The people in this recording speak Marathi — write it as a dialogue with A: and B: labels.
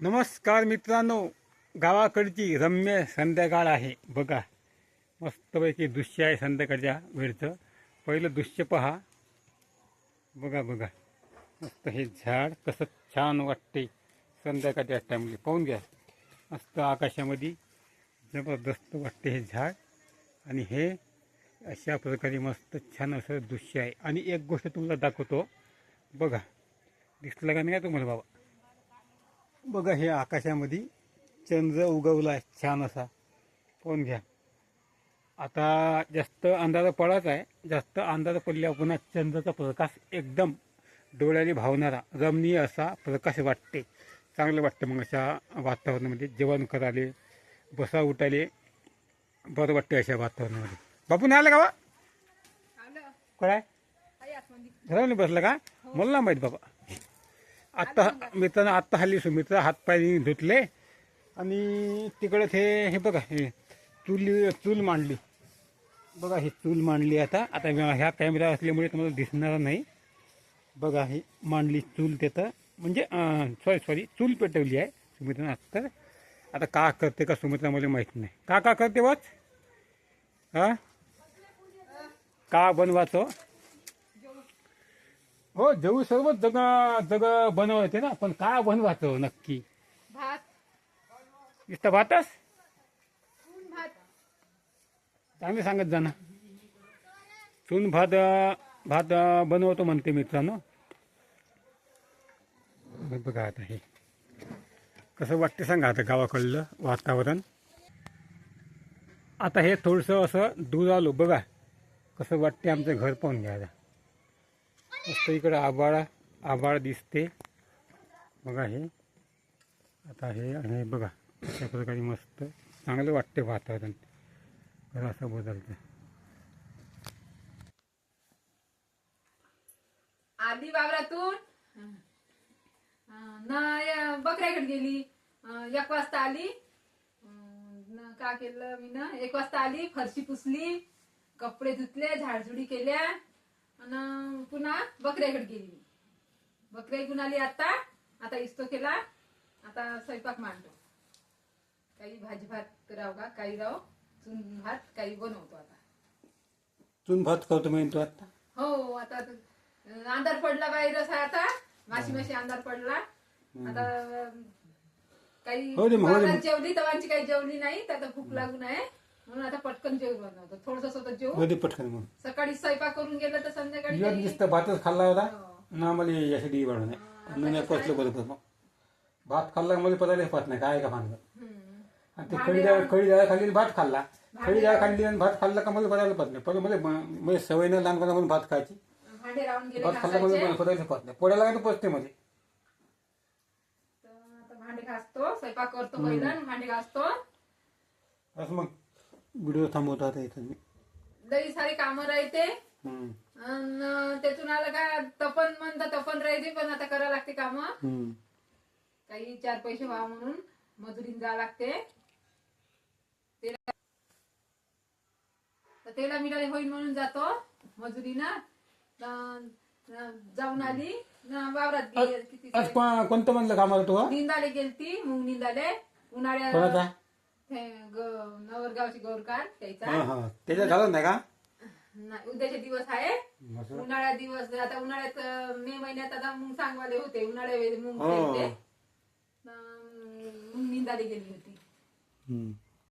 A: नमस्कार मित्रांनो गावाकडची रम्य संध्याकाळ आहे. बघा मस्तपैकी दृश्य आहे संध्याकाळच्या वेळचं. पहिलं दृश्य पहा. बघा बघा. मस्त हे झाड कसं छान वाटते संध्याकाळच्या टाईममध्ये पाहून घ्या. मस्त आकाशामध्ये जबरदस्त वाटते हे झाड. आणि हे अशा प्रकारे मस्त छान असं दृश्य आहे. आणि एक गोष्ट तुम्हाला दाखवतो. बघा दिसलं का नाही तुम्हाला बाबा? बघा हे आकाशामध्ये चंद्र उगवला आहे छान असा. पाहून घ्या. आता जास्त अंधार पडत आहे. जास्त अंधार पडल्यावर पुन्हा चंद्राचा प्रकाश एकदम डोळ्याने भावणारा रमणीय असा प्रकाश वाटते. चांगलं वाटतं मग अशा वातावरणामध्ये. जेवण करायले बसा उठायले बरं वाटते अशा वातावरणामध्ये. बापू नाही आलं का बा? काय घरामध्ये बसलं का? मला नाही माहीत बाबा. आत्ता मित्रानं आत्ता हल्ली सुमित्रा हातपाय धुतले. आणि तिकडे ते हे बघा हे चूल चूल मांडली. बघा ही चूल मांडली आता. आता ह्या कॅमेरा असल्यामुळे तुम्हाला दिसणार नाही. बघा ही मांडली चूल त्याचं म्हणजे सॉरी सॉरी चूल पेटवली आहे सुमित्रानं आत्ता. आता का करते का सुमित्रा मला माहीत नाही. का का करते वाच? हां? का बनवाचं हो जेवू सर्व जग जग बनवते ना पण का बनवायचं नक्की?
B: भात.
A: नुसतं भातच?
B: भात.
A: चांगले सांगत जा ना. चून भात भात बनवतो म्हणते मित्रांनो. बघा आता हे. कसं वाटते सांगा आता गावाकडलं वातावरण? आता हे थोडंसं असं दूर आलो बघा. कसं वाटते आमचं घर पाहून घ्या आता. मस्त इकडं आभाळ आभाळ दिसते. बघा हे. आता हे आणि बघा अशा प्रकारे मस्त चांगलं वाटते वातावरण. घर असं बदलतं.
B: आधी वावरातून? ना बकऱ्याकडे गेली. एक वाजता आली. न का केलं मी ना? एक वाजता आली फरशी पुसली कपडे धुतले झाडझुडी केल्या. आणि पुन्हा बकऱ्याकडे गेली मी. बकऱ्या घेऊन आली आता. आता इस्तो केला. आता स्वयंपाक मांडतो. काही भाजी भात करावं का? काही राव. चून भात काही बनवतो आता.
A: चून भात करतो मी तो आता.
B: हो आता अंधार पडला बाहेरच आहे आता. माशी माशी अंधार पडला. आता काही
A: हो रे, हो रे.
B: वावरात जेवली तवांची काही जेवली नाही. तर आता भूक लागून आहे म्हणून आता पटकन जेवण बनवतो थोडस स्वतः जेव.
A: होते पटकन मग.
B: सकाळी स्वयंपाक करून गेलं तर संध्याकाळी काही-
A: नुसतं भातच खाल्ला होता.
B: हो.
A: ना मला यासाठी वाढून नाही. पचलं बरोबर मग भात खाल्ला मला पदायला पाहत नाही काय का मानलं
B: हम्म.
A: आणि ते कळी डाळ कळी डाळ खाल्ली आणि भात खाल्ला. कळी डाळ खाल्ली आणि भात खाल्ला का मला पदायला पाहत नाही. पण मला म्हणजे सवय नाही लहानपणापासून भात खायची.
B: भांडे राहून गेले
A: भात खाल्ला
B: घासायचे.
A: मला पदायला पाहत नाही. पोळ्याला काय पचते मध्ये.
B: तर आता भांडे घासतो स्वयंपाक करतो पहिला आणि भांडे घासतो.
A: असं मग. व्हिडिओ थांबवतो आता इथं मी
B: लई सारी कामं राहते.
A: हम्म.
B: अन त्यातून आलं का तपन म्हणता तपन राहायची पण आता करावं लागते कामं.
A: हम्म.
B: काही चार पैसे व्हा म्हणून मजुरीन जा लागते. तेला तर तेला मिळाले होईल म्हणून जातो मजुरीनं. जाऊन आली. न वावरात गेली. किती
A: कोणतं म्हणलं कामाला तू हा?
B: निंदाले गेलती मूग निंदाले.
A: कोणाचा?
B: ते ग- नवरगावची गौरकार
A: हा
B: त्याचा
A: हा त्याच्यात झालं नाही का
B: नाही, उद्याचे दिवस आहे उन्हाळ्यात दिवस आता उन्हाळ्यात अं, मे महिन्यात आता मूग सांगवाले होते उन्हाळ्या वेळी मूग
A: हो.
B: होते. अं, मूग निंदाले गेली होती
A: हम्म.